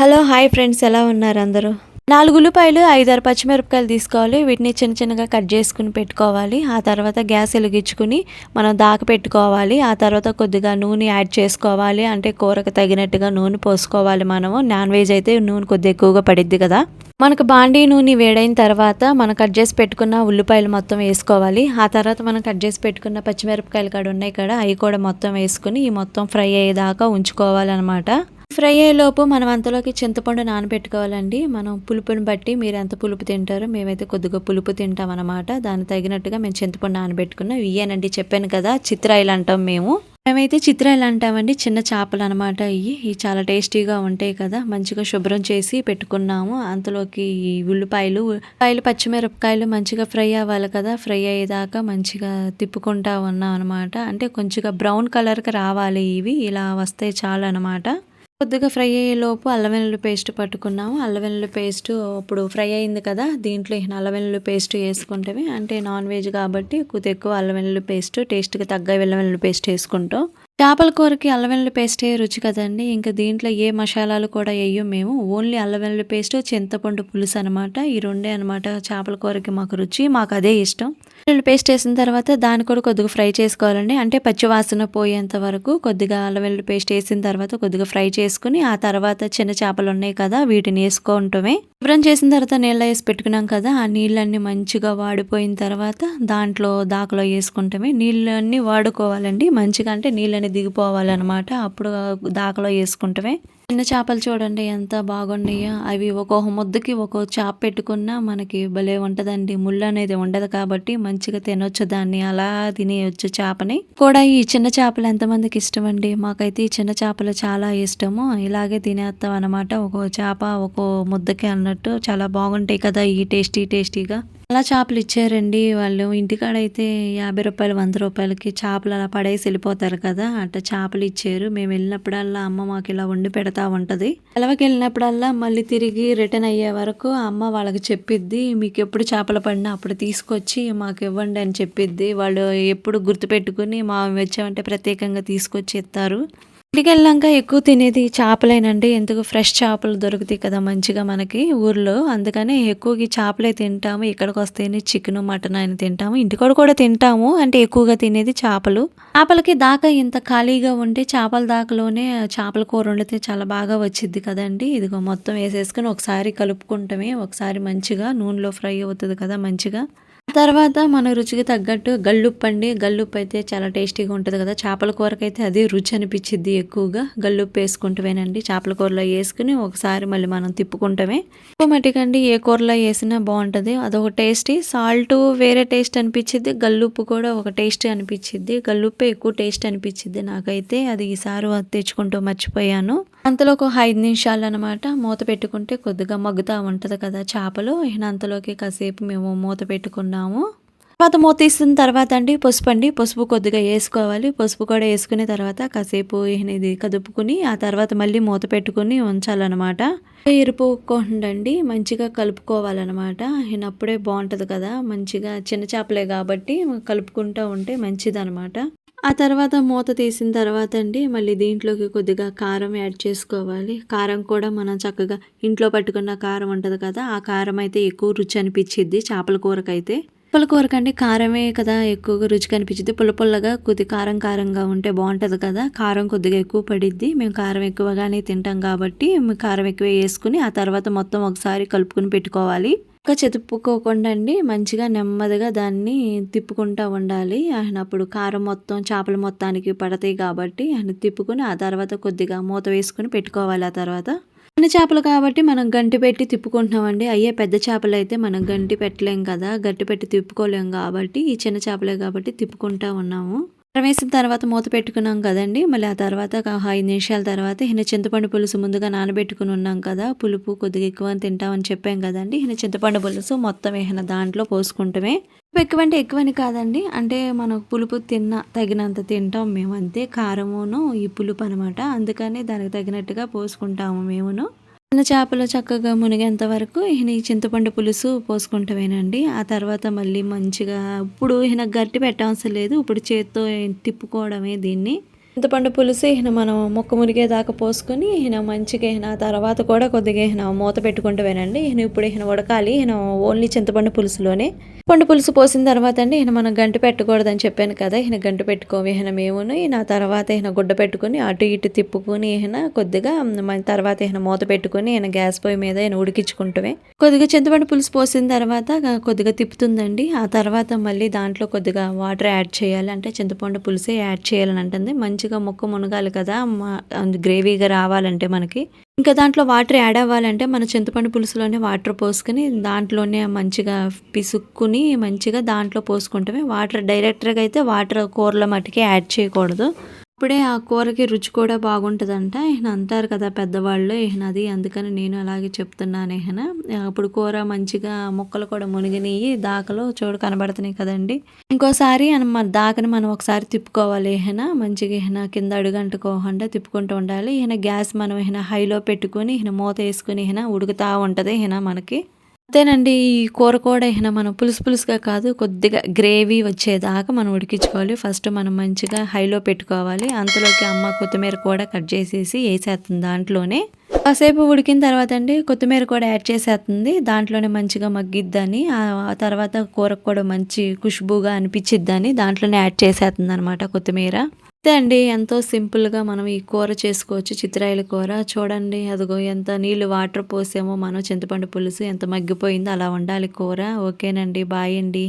Hello hi friends ఎలా ఉన్నారు అందరూ? నాలుగు ఉల్లిపాయలు ఐదారు పచ్చిమిరపకాయలు తీసుకోవాలి. వీటిని చిన్న చిన్నగా కట్ చేసుకుని పెట్టుకోవాలి. ఆ తర్వాత గ్యాస్ వెలిగించుకుని మనం దాక పెట్టుకోవాలి. ఆ తర్వాత కొద్దిగా నూనె యాడ్ చేసుకోవాలి. అంటే కూరకు తగినట్టుగా నూనె పోసుకోవాలి మనము. నాన్ వెజ్ అయితే నూనె కొద్దిగా ఎక్కువగా పడిద్ది కదా. మనకు బాండీ నూనె వేడైన తర్వాత మనం కట్ చేసి పెట్టుకున్న ఉల్లిపాయలు మొత్తం వేసుకోవాలి. ఆ తర్వాత మనం కట్ చేసి పెట్టుకున్న పచ్చిమిరపకాయలు కాడ ఉన్నాయి కదా అవి కూడా మొత్తం వేసుకుని ఈ మొత్తం ఫ్రై అయ్యేదాకా ఉంచుకోవాలన్నమాట. ఫ్రై అయ్యేలోపు మనం అంతలోకి చింతపండు నానబెట్టుకోవాలండి. మనం పులుపుని బట్టి మీరు ఎంత పులుపు తింటారో మేమైతే కొద్దిగా పులుపు తింటాం అనమాట దానికి తగినట్టుగా మేము చింతపండు నానబెట్టుకున్నాం. ఇయ్యానండి చెప్పాను కదా చిత్రాయిలు అంటాం మేము. మేమైతే చిత్రాయిలు అంటామండి చిన్న చేపలు అనమాట ఇవి. ఇవి చాలా టేస్టీగా ఉంటాయి కదా మంచిగా శుభ్రం చేసి పెట్టుకున్నాము. అంతలోకి ఈ ఉల్లిపాయలు ఉల్లిపాయలు పచ్చిమిరపకాయలు మంచిగా ఫ్రై అవ్వాలి కదా ఫ్రై అయ్యేదాకా మంచిగా తిప్పుకుంటా ఉన్నాం అనమాట అంటే కొంచెంగా బ్రౌన్ కలర్కి రావాలి ఇవి ఇలా వస్తే చాలు అనమాట కొద్దిగా ఫ్రై అయ్యే లోపు అల్లం వెల్లుల్లి పేస్ట్ పట్టుకున్నాము. అల్లం వెల్లుల్లి పేస్ట్ ఇప్పుడు ఫ్రై అయింది కదా దీంట్లో ఈ అల్లం వెల్లుల్లి పేస్ట్ వేసుకుంటే అంటే నాన్ వెజ్ కాబట్టి కొద్దిగా ఎక్కువ అల్లం వెల్లుల్లి పేస్ట్ టేస్ట్కి తగ్గ అల్లం వెల్లుల్లి పేస్ట్ వేసుకుంటాం. చేపల కూరకి అల్లవెల్లుల్లి పేస్టే రుచి కదండి. ఇంకా దీంట్లో ఏ మసాలాలు కూడా వేయం మేము. ఓన్లీ అల్లవెల్లుల్లి పేస్ట్ చింతపండు పులుసు అనమాట ఈ రెండే అనమాట చేపల కూరకి మాకు రుచి మాకు అదే ఇష్టం. వెల్లుల్లి పేస్ట్ వేసిన తర్వాత దాన్ని కూడా కొద్దిగా ఫ్రై చేసుకోవాలండి. అంటే పచ్చివాసన పోయేంత వరకు కొద్దిగా అల్లవెల్లుల్లి పేస్ట్ వేసిన తర్వాత కొద్దిగా ఫ్రై చేసుకుని ఆ తర్వాత చిన్న చేపలు ఉన్నాయి కదా వీటిని వేసుకోవటమే. శుభ్రం చేసిన తర్వాత నీళ్ళ వేసి పెట్టుకున్నాం కదా ఆ నీళ్ళన్నీ మంచిగా వాడిపోయిన తర్వాత దాంట్లో దాకలో వేసుకుంటామే. నీళ్ళన్నీ వాడుకోవాలండి. మంచిగా అంటే నీళ్ళని దిగిపోవాలన్నమాట. అప్పుడు దాకలో వేసుకుంటమే. చిన్న చేపలు చూడండి ఎంత బాగున్నాయో. అవి ఒక్కొక్క ముద్దకి ఒక్కో చేప పెట్టుకున్నా మనకి భలే ఉంటదండి. ముళ్ళు అనేది ఉండదు కాబట్టి మంచిగా తినొచ్చు దాన్ని. అలా తినేయొచ్చు చేపని. కూడా ఈ చిన్న చేపలు ఎంతమందికి ఇష్టం అండి మాకైతే ఈ చిన్న చేపలు చాలా ఇష్టము. ఇలాగే తినేస్తాం అనమాట ఒక్కో చేప ఒక్కో ముద్దకి అన్నట్టు చాలా బాగుంటాయి కదా ఈ టేస్టీ టేస్టీగా. అలా చేపలు ఇచ్చారండి వాళ్ళు. ఇంటికాడైతే యాభై రూపాయలు వంద రూపాయలకి చేపలు అలా పడేసి వెళ్ళిపోతారు కదా. అట్లా చేపలు ఇచ్చారు. మేము వెళ్ళినప్పుడల్లా అమ్మ మాకు ఇలా వండి పెడతా ఉంటుంది సెలవుకి వెళ్ళినప్పుడల్లా మళ్ళీ తిరిగి రిటర్న్ అయ్యే వరకు అమ్మ వాళ్ళకి చెప్పిద్ది మీకు ఎప్పుడు చేపలు పడినా అప్పుడు తీసుకొచ్చి మాకు ఇవ్వండి అని చెప్పిద్ది. వాళ్ళు ఎప్పుడు గుర్తుపెట్టుకుని మా వచ్చామంటే ప్రత్యేకంగా తీసుకొచ్చి ఇస్తారు ఇంటికి వెళ్ళాక ఎక్కువ తినేది చేపలేనండి. ఎందుకు? ఫ్రెష్ చేపలు దొరుకుతాయి కదా మంచిగా మనకి ఊర్లో. అందుకని ఎక్కువగా చేపలే తింటాము. ఇక్కడికి వస్తేనే చికెన్ మటన్ అని తింటాము. ఇంటికోడ కూడా తింటాము. అంటే ఎక్కువగా తినేది చేపలు. చేపలకి దాకా ఇంత ఖాళీగా ఉంటే చేపల దాకలోనే చేపల కూర వండితే చాలా బాగా వచ్చింది కదండి. ఇదిగో మొత్తం వేసేసుకుని ఒకసారి కలుపుకుంటామే. ఒకసారి మంచిగా నూనెలో ఫ్రై అవుతుంది కదా మంచిగా. తర్వాత మన రుచికి తగ్గట్టు గల్లుప్పు అండి గల్లుప్పు అయితే చాలా టేస్టీగా ఉంటుంది కదా. చేపల కూరకైతే అదే రుచి అనిపించింది ఎక్కువగా. గల్లుప్పు వేసుకుంటవేనండి చేపల కూరలో వేసుకుని ఒకసారి మళ్ళీ మనం తిప్పుకుంటామే. ఆటోమేటిక్ ఏ కూరలో వేసినా బాగుంటుంది. అదొక టేస్టీ. సాల్ట్ వేరే టేస్ట్ అనిపించిద్ది. గల్లుప్పు కూడా ఒక టేస్ట్ అనిపించింది గల్లుప్పే ఎక్కువ టేస్ట్ అనిపించింది నాకైతే అది ఈసారి తెచ్చుకుంటూ మర్చిపోయాను. అంతలో ఒక ఐదు నిమిషాలు అనమాట మూత పెట్టుకుంటే కొద్దిగా మగ్గుతూ ఉంటుంది కదా చేపలు. అంతలోకి కాసేపు మేము మూత పెట్టుకున్నాం పెట్టుకున్నాము తర్వాత మూత తీసిన తర్వాత అండి పసుపు అండి పసుపు కొద్దిగా వేసుకోవాలి. పసుపు కూడా వేసుకునే తర్వాత కాసేపు ఇది కదుపుకుని ఆ తర్వాత మళ్ళీ మూత పెట్టుకుని ఉంచాలన్నమాట. ఎరుపుకోండి మంచిగా కలుపుకోవాలన్నమాట. అప్పుడే బాగుంటుంది కదా మంచిగా చిన్న చేపలే కాబట్టి కలుపుకుంటూ ఉంటే మంచిదనమాట ఆ తర్వాత మూత తీసిన తర్వాత అండి మళ్ళీ దీంట్లోకి కొద్దిగా కారం యాడ్ చేసుకోవాలి. కారం కూడా మనం చక్కగా ఇంట్లో పట్టుకున్న కారం ఉంటుంది కదా ఆ కారం అయితే ఎక్కువ రుచి అనిపించిద్ది చేపల కూరకైతే. చేపల కూరకండి కారమే కదా ఎక్కువగా రుచి కనిపించింది పుల్ల పుల్లగా కొద్ది కారం కారంగా ఉంటే బాగుంటుంది కదా కారం కొద్దిగా ఎక్కువ పడిద్ది. మేము కారం ఎక్కువగానే తింటాం కాబట్టి కారం ఎక్కువ వేసుకుని ఆ తర్వాత మొత్తం ఒకసారి కలుపుకుని పెట్టుకోవాలి. ఒక్క చెతుపుకోకుండా అండి మంచిగా నెమ్మదిగా దాన్ని తిప్పుకుంటూ ఉండాలి. ఆయన అప్పుడు కారం మొత్తం చేపల మొత్తానికి పడతాయి కాబట్టి ఆయన తిప్పుకుని ఆ తర్వాత కొద్దిగా మూత వేసుకుని పెట్టుకోవాలి. ఆ తర్వాత చిన్న చేపలు కాబట్టి మనం గంటి పెట్టి తిప్పుకుంటున్నామండి. అయ్యే పెద్ద చేపలు అయితే మనం గంటి పెట్టలేం కదా గట్టి పెట్టి తిప్పుకోలేం కాబట్టి ఈ చిన్న చేపలే కాబట్టి తిప్పుకుంటా ఉన్నాము. వేసిన తర్వాత మూత పెట్టుకున్నాం కదండి. మళ్ళీ ఆ తర్వాత ఐదు నిమిషాల తర్వాత ఈయన చింతపండు పులుసు ముందుగా నానబెట్టుకుని ఉన్నాం కదా. పులుపు కొద్దిగా ఎక్కువ తింటామని చెప్పాం కదండి. ఈయన చింతపండు పులుసు మొత్తం ఏమైనా దాంట్లో పోసుకుంటమే. ఎక్కువ అంటే ఎక్కువని కాదండి. అంటే మనకు పులుపు తిన్న తగినంత తింటాం మేము అంతే. కారమును ఈ పులుపు అనమాట అందుకని దానికి తగినట్టుగా పోసుకుంటాము మేమును. చిన్న చేపలు చక్కగా మునిగేంత వరకు ఈయన చింతపండు పులుసు పోసుకుంటామేనండి ఆ తర్వాత మళ్ళీ మంచిగా ఇప్పుడు ఈయన గట్టి పెట్టవసరం లేదు. ఇప్పుడు చేత్తో తిప్పుకోవడమే దీన్ని. చింతపండు పులుసు ఈయన మనం ముక్క మునిగేదాకా పోసుకొని ఈయన మంచిగా ఈయన తర్వాత కూడా కొద్దిగా ఈయన మూత పెట్టుకుంటూవేనండి ఈయన ఇప్పుడు ఈయన ఉడకాలి. ఈయన ఓన్లీ చింతపండు పులుసులోనే. పండు పులుసు పోసిన తర్వాత అండి ఈయన మనం గంట పెట్టకూడదని చెప్పాను కదా ఈయన గంట పెట్టుకో ఈయన మేమును ఈయన తర్వాత ఈయన గుడ్డ పెట్టుకుని అటు ఇటు తిప్పుకుని ఈయన కొద్దిగా మన తర్వాత ఈయన మూత పెట్టుకుని ఈయన గ్యాస్ పొయ్యి మీద ఈయన ఉడికించుకుంటమే. కొద్దిగా చింతపండు పులుసు పోసిన తర్వాత కొద్దిగా తిప్పుతుందండి. ఆ తర్వాత మళ్ళీ దాంట్లో కొద్దిగా వాటర్ యాడ్ చేయాలి. అంటే చింతపండు పులుసే యాడ్ చేయాలని అంటుంది. మంచిగా మొక్క మునగాలి కదా మా- గ్రేవీగా రావాలంటే మనకి. ఇంకా దాంట్లో వాటర్ యాడ్ అవ్వాలంటే మన చింతపండు పులుసులోనే వాటర్ పోసుకొని దాంట్లోనే మంచిగా పిసుక్కుని మంచిగా దాంట్లో పోసుకుంటామే. వాటర్ డైరెక్ట్గా అయితే వాటర్ కూరలో మట్టుకి యాడ్ చేయకూడదు. అప్పుడే ఆ కూరకి రుచి కూడా బాగుంటుందంట. ఈయన అంటారు కదా పెద్దవాళ్ళు ఈయన అది అందుకని నేను అలాగే చెప్తున్నాను ఈయన అప్పుడు కూర మంచిగా ముక్కలు కూడా మునిగినాయి దాకలో చూడు కనబడుతున్నాయి కదండి. ఇంకోసారి మన దాకని మనం ఒకసారి తిప్పుకోవాలి ఈయన మంచిగా ఈయన కింద అడుగంటుకోకుండా తిప్పుకుంటూ ఉండాలి. ఈయన గ్యాస్ మనం ఈయన హైలో పెట్టుకొని ఈయన మూత వేసుకుని ఈయన ఉడుకుతా ఉంటుంది ఈయన మనకి. అంతేనండి ఈ కూర కూడా అయినా మనం పులుసు పులుసుగా కాదు కొద్దిగా గ్రేవీ వచ్చేదాకా మనం ఉడికించుకోవాలి. ఫస్ట్ మనం మంచిగా హైలో పెట్టుకోవాలి. అంతలోకి అమ్మ కొత్తిమీర కూడా కట్ చేసేసి వేసేస్తుంది దాంట్లోనే. కాసేపు ఉడికిన తర్వాత అండి కొత్తిమీర కూడా యాడ్ చేసేస్తుంది. దాంట్లోనే మంచిగా మగ్గిద్దని ఆ ఆ తర్వాత కూరకు కూడా మంచి ఖుష్బుగా అనిపించిద్దని దాంట్లోనే యాడ్ చేసేస్తుంది అనమాట కొత్తిమీర. అంతే అండి. ఎంతో సింపుల్గా మనం ఈ కూర చేసుకోవచ్చు. చిత్రాయిల కూర. చూడండి అదిగో ఎంత నీళ్ళు వాటర్ పోసామో మనం చింతపండు పులుసు ఎంత మగ్గిపోయిందో అలా ఉండాలి కూర. ఓకేనండి. బాయ్ అండి.